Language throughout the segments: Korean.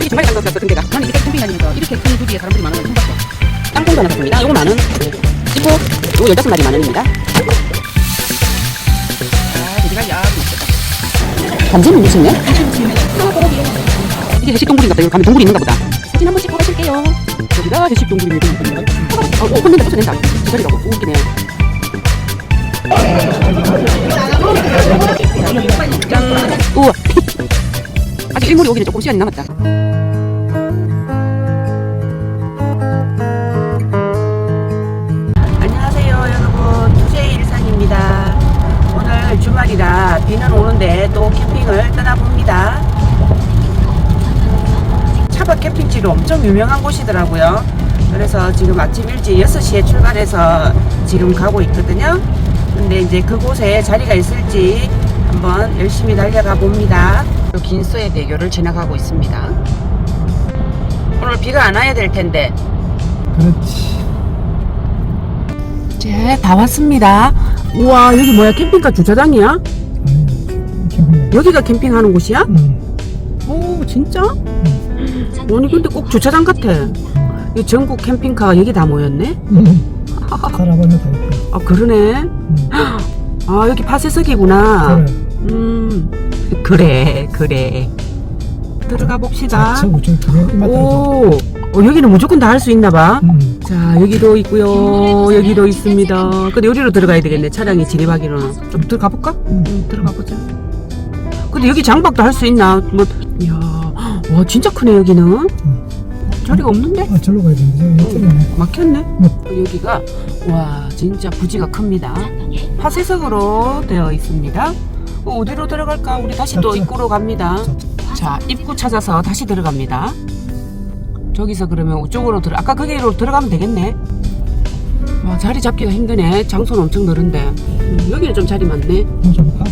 이게 정말 싼것 같았어 근데가 나는 이렇게 캠핑 다니면서 이렇게 큰 부지에 사람들이 많은 건 처음 봤어 땅콩도 하나 샀습니다. 요거 만원 지포 요거 15마리 만원입니다. 아 돼지갈비 아주 맛있겠다. 감자는 무슨네? 이게 해식 동굴인 것 같다 여기 가면 동굴이 있는가 보다. 사진 한 번씩 찍어가실게요. 여기가 해식 동굴입니다. 어, 어 혼낸다 쫓아낸다. 제자리가 웃기네 짠 우와 아직 일몰이 오기는 조금 시간이 남았다. 안녕하세요 여러분. 투제이 일상입니다. 오늘 주말이라 비는 오는데 또 캠핑을 떠나봅니다. 차박 캠핑지로 엄청 유명한 곳이더라고요. 그래서 지금 아침 일찍 6시에 출발해서 지금 가고 있거든요 근데 이제 그곳에 자리가 있을지 한번 열심히 달려가 봅니다 또 긴소의 대교를 지나가고 있습니다 오늘 비가 안 와야 될 텐데 그렇지. 네, 다 왔습니다. 우와, 여기 뭐야? 캠핑카 주차장이야? 아니, 캠핑. 여기가 캠핑하는 곳이야? 응. 오, 진짜? 아니, 근데 꼭 주차장 같아. 이 전국 캠핑카가 여기 다 모였네? 응. 카라반에 다 있고. 아, 그러네. 응. 아, 여기 파쇄석이구나. 그래. 음, 그래, 그래. 들어가 봅시다. 우측. 오, 어, 여기는 무조건 다 할 수 있나 봐. 응. 자, 여기도 있고요. 여기도 있습니다. 근데 여기로 들어가야 되겠네. 차량이 진입하기로는. 좀 들어가 볼까? 응. 응, 들어가 보자. 근데 여기 장박도 할 수 있나? 뭐, 이야, 와, 진짜 크네, 여기는. 자리가 없는데? 아, 절로 가야 되는데. 이쪽이네. 막혔네. 여기가, 와, 진짜 부지가 큽니다. 파쇄석으로 되어 있습니다. 어, 어디로 들어갈까? 우리 다시 또 저쪽. 입구로 갑니다. 자, 입구 찾아서 다시 들어갑니다. 저기서 그러면 이쪽으로 들어, 아까 거기로 들어가면 되겠네. 와, 자리 잡기가 힘드네. 장소는 엄청 넓은데. 음, 여기는 좀 자리 많네. 뭐 잡을까?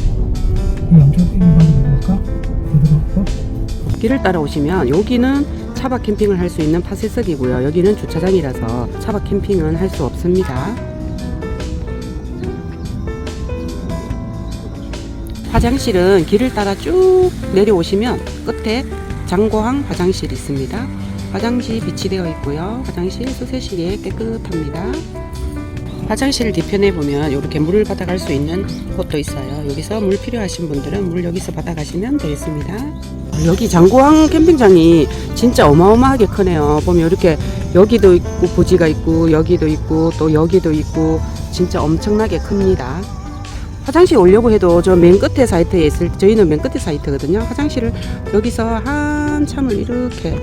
이 양쪽 가지고 볼까? 어디로 갈까? 길을 따라오시면 여기는 차박 캠핑을 할 수 있는 파쇄석이고요. 여기는 주차장이라서 차박 캠핑은 할 수 없습니다. 화장실은 길을 따라 쭉 내려오시면 끝에 장고항 화장실이 있습니다. 화장실 비치되어 있고요. 화장실 수세식에 깨끗합니다. 화장실 뒤편에 보면 이렇게 물을 받아갈 수 있는 곳도 있어요. 여기서 물 필요하신 분들은 물 여기서 받아가시면 되겠습니다. 여기 장고항 캠핑장이 진짜 어마어마하게 크네요. 보면 이렇게 여기도 있고 부지가 있고 여기도 있고 또 여기도 있고 진짜 엄청나게 큽니다. 화장실 오려고 해도 저 맨 끝에 사이트에 있을 저희는 맨 끝에 사이트거든요. 화장실을 여기서 한참을 이렇게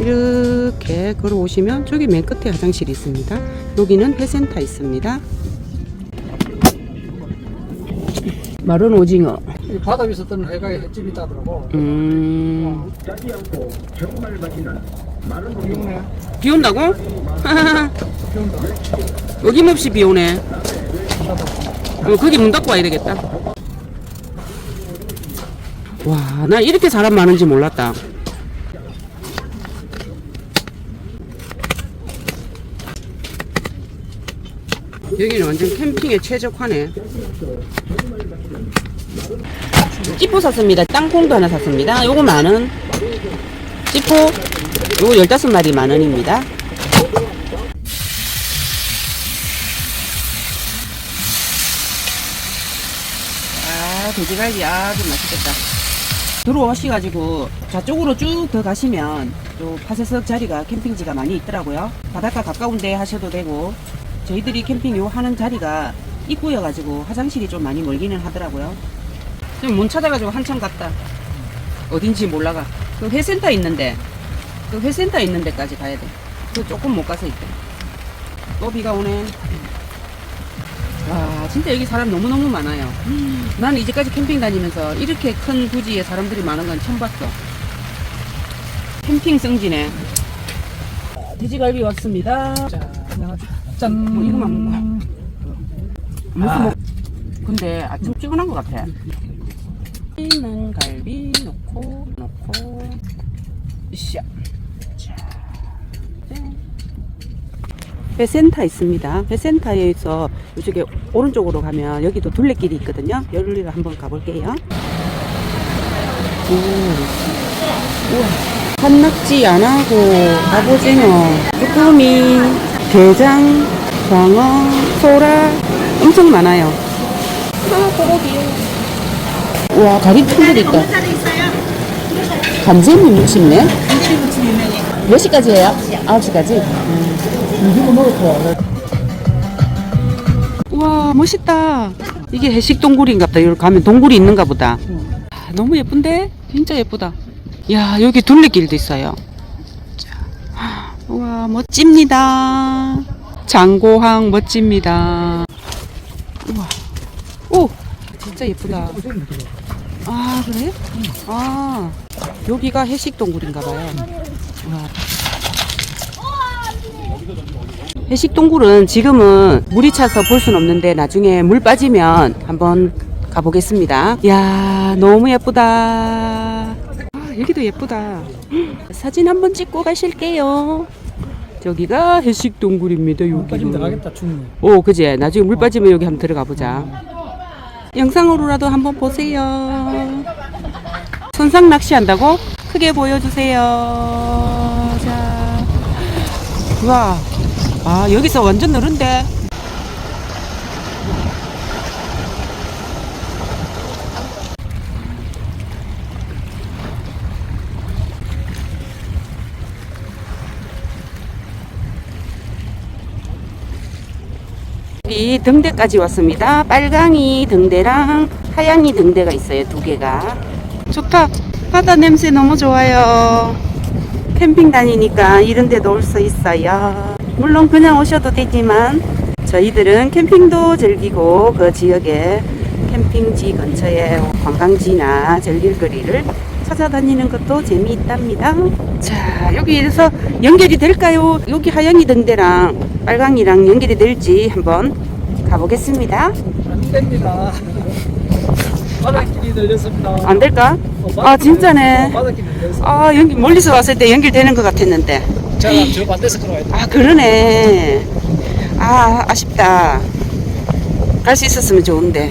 이렇게 걸어오시면 저기 맨 끝에 화장실이 있습니다. 여기는 회센터 있습니다. 마른 오징어. 이 바다 위에 있었던 애가 횟집이 있다더라고. 음. 비오네. 비 온다고? 어김없이 비 오네. 어, 거기 문 닫고 와야 되겠다. 와, 나 이렇게 사람 많은지 몰랐다. 여기는 완전 캠핑에 최적화네. 찌포 샀습니다. 땅콩도 하나 샀습니다. 요거 만 원. 찌포 요거 15마리 만 원입니다. 아, 돼지갈비 아주 맛있겠다. 들어오셔가지고 저쪽으로 쭉 더 가시면 또 파쇄석 자리가 캠핑지가 많이 있더라고요. 바닷가 가까운데 하셔도 되고 저희들이 캠핑 요 하는 자리가 입구여가지고 화장실이 좀 많이 멀기는 하더라고요. 지금 문 찾아가지고 한참 갔다. 어딘지 몰라가. 그 회센터 있는데 그 회센터 있는 데까지 가야 돼. 그 조금 못 가서 있대. 또 비가 오네. 와, 진짜 여기 사람 너무너무 많아요. 나는 이제까지 캠핑 다니면서 이렇게 큰 부지에 사람들이 많은 건 처음 봤어. 캠핑 성지네. 돼지갈비 왔습니다. 짠. 뭐 이거만 먹고. 무슨 뭐, 근데 아침 피곤한 것 같아. 있는 갈비 넣고, 넣고, 샤. 자, 네. 회센터 있습니다. 회센터에서 이쪽에 오른쪽으로 가면 여기도 둘레길이 있거든요. 여기로 한번 가볼게요. 오, 우와. 한낙지 안 하고 갑오징어, 쭈꾸미, 게장, 광어, 소라 엄청 많아요. 와 가리 통들 있다. 간제미 무침네. 몇 시까지예요? 9시까지? 이거 먹을 거야. 우와 멋있다. 이게 해식 동굴인가 보다. 여기 가면 동굴이 있는가 보다. 아, 너무 예쁜데? 진짜 예쁘다. 야 여기 둘레길도 있어요. 자, 우와 멋집니다. 장고항 멋집니다. 우와 오 진짜 예쁘다. 아 그래? 아 여기가 해식 동굴인가 봐요. 와. 해식 동굴은 지금은 물이 차서 볼 수는 없는데 나중에 물 빠지면 한번 가보겠습니다. 야 너무 예쁘다. 아, 여기도 예쁘다. 사진 한번 찍고 가실게요. 저기가 해식 동굴입니다. 나가겠다 충분히. 오, 그지? 나중에 물 빠지면 여기 한번 들어가 보자. 영상으로라도 한번 보세요. 선상 낚시 한다고? 크게 보여주세요. 자. 와. 아, 여기서 완전 느른데? 이 등대까지 왔습니다. 빨강이 등대랑 하양이 등대가 있어요. 두 개가. 좋다. 바다 냄새 너무 좋아요. 캠핑 다니니까 이런 데도 올 수 있어요. 물론 그냥 오셔도 되지만 저희들은 캠핑도 즐기고 그 지역에 캠핑지 근처에 관광지나 즐길 거리를 찾아다니는 것도 재미있답니다. 자, 여기에서 연결이 될까요? 여기 하양이 등대랑 빨강이랑 연결이 될지 한번 가보겠습니다. 안 됩니다. 바닷길이 들렸습니다. 안 될까? 어, 아, 진짜네. 어. 아, 연기 멀리서 왔을 때 연결되는 것 같았는데. 제가 저 반대서 걸어야 돼. 아, 그러네. 아, 아쉽다. 갈 수 있었으면 좋은데.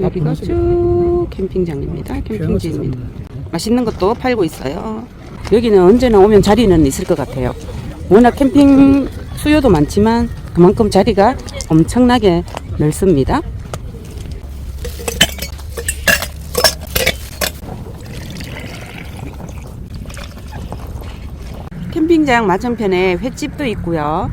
여기가 쭉 캠핑장입니다. 캠핑지입니다. 맛있는 것도 팔고 있어요. 여기는 언제나 오면 자리는 있을 것 같아요. 워낙 캠핑 수요도 많지만 그만큼 자리가 엄청나게 넓습니다. 캠핑장 맞은편에 횟집도 있고요.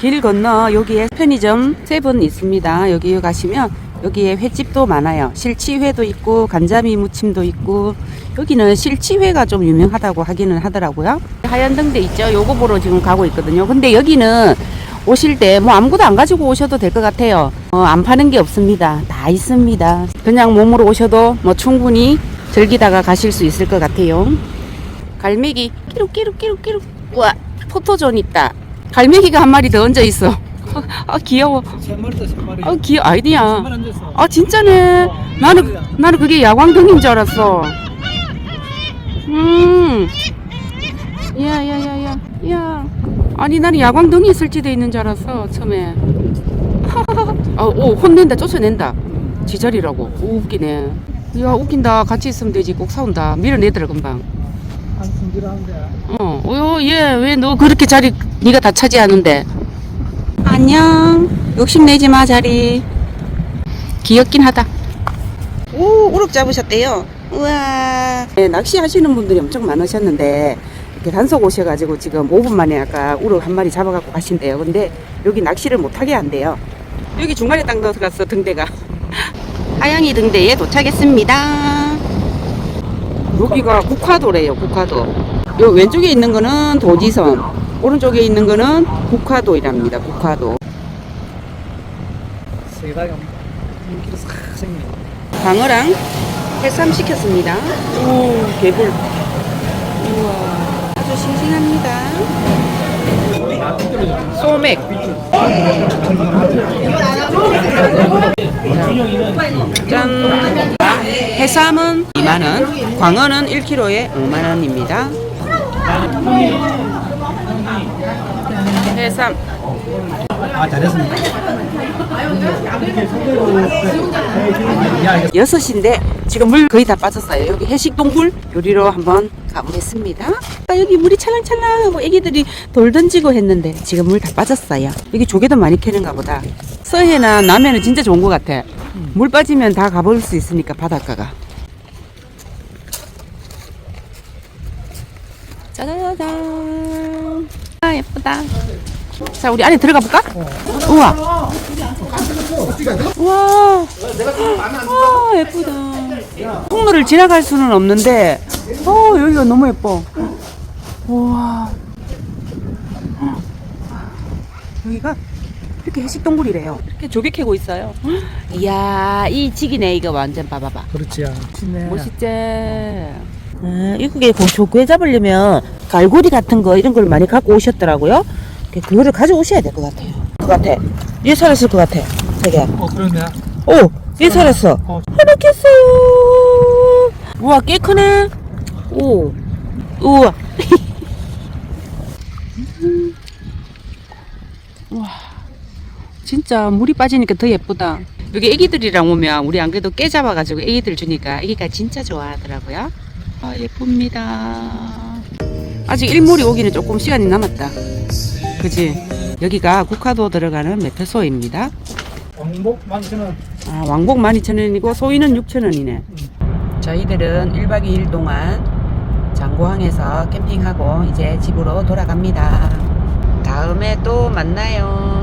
길 건너 여기에 편의점 세분 있습니다. 여기 가시면 여기에 횟집도 많아요. 실치회도 있고 간자미 무침도 있고 여기는 실치회가 좀 유명하다고 하기는 하더라고요. 하얀 등대 있죠. 요거 보러 지금 가고 있거든요. 근데 여기는 오실 때 뭐 아무것도 안 가지고 오셔도 될 것 같아요. 어, 안 파는 게 없습니다. 다 있습니다. 그냥 몸으로 오셔도 뭐 충분히 즐기다가 가실 수 있을 것 같아요. 갈매기 끼룩끼룩끼룩끼룩 우와 포토존 있다 갈매기가 한 마리 더 얹어 있어 아 귀여워. 아 귀여 아이디야. 아 진짜네 나는 나는 그게 야광등인 줄 알았어 음 야 야 야 야 야 아니 나는 야광등이 설치돼 있는 줄 알았어 처음에 아 오 혼낸다 쫓아낸다 지절이라고 오, 웃기네 야 웃긴다 같이 있으면 되지 꼭 사온다 밀어내더라 금방. 어, 어, 얘, 왜 너 그렇게 자리 네가 다 차지하는데? 안녕. 욕심내지 마, 자리. 귀엽긴 하다. 오, 우럭 잡으셨대요. 우와. 네, 낚시하시는 분들이 엄청 많으셨는데, 이렇게 단속 오셔가지고 지금 5분 만에 아까 우럭 한 마리 잡아갖고 가신대요. 근데 여기 낚시를 못하게 한대요. 여기 중간에 딱 들어갔어, 등대가. 하양이 등대에 도착했습니다. 여기가 국화도래요, 국화도. 요 왼쪽에 있는 거는 도지선, 오른쪽에 있는 거는 국화도이랍니다. 국화도. 세다가 인기를 싹 생기네. 방어랑 해삼 시켰습니다. 오, 개불. 우와, 아주 싱싱합니다. 소맥. 짠. 해삼은 2만원, 광어는 1kg에 5만원입니다. 해삼. 아 잘했습니다. 야, 6시인데 지금 물 거의 다 빠졌어요. 여기 해식 동굴 요리로 한번 가보겠습니다. 아, 여기 물이 찰랑찰랑하고 애기들이 돌 던지고 했는데 지금 물 다 빠졌어요. 여기 조개도 많이 캐는가 보다. 서해나 남해는 진짜 좋은 것 같아. 물 빠지면 다 가볼 수 있으니까 바닷가가. 짜자잔. 아 예쁘다. 자 우리 안에 들어가 볼까? 우와. 우와. 아 예쁘다. 통로를 지나갈 수는 없는데, 어 여기가 너무 예뻐. 우와. 여기가 이렇게 해식 동굴이래요. 이렇게 조개 캐고 있어요. 이야 이 직이네 이거 완전 봐봐봐. 그렇지. 멋있네. 멋있지. 아, 이게 조개 잡으려면 갈고리 같은 거 이런 걸 많이 갖고 오셨더라고요. 그- 그거를 가져오셔야 될 것 같아요. 것 같아. 얘 살았을 것 같아. 되게. 어 그러네. 오, 얘 살았어. 어. 하나 깼어요. 우와, 꽤 크네. 오, 우와. 진짜 물이 빠지니까 더 예쁘다. 여기 애기들이랑 오면 우리 안 그래도 깨 잡아가지고 애기들 주니까 애기가 진짜 좋아하더라고요. 아 예쁩니다. 아직 일몰이 오기는 조금 시간이 남았다. 그지? 여기가 국화도 들어가는 메타소입니다. 왕복 만천원. 아, 왕복 12,000원이고 소위는 6,000원이네. 저희들은 1박 2일 동안 장고항에서 캠핑하고 이제 집으로 돌아갑니다. 다음에 또 만나요.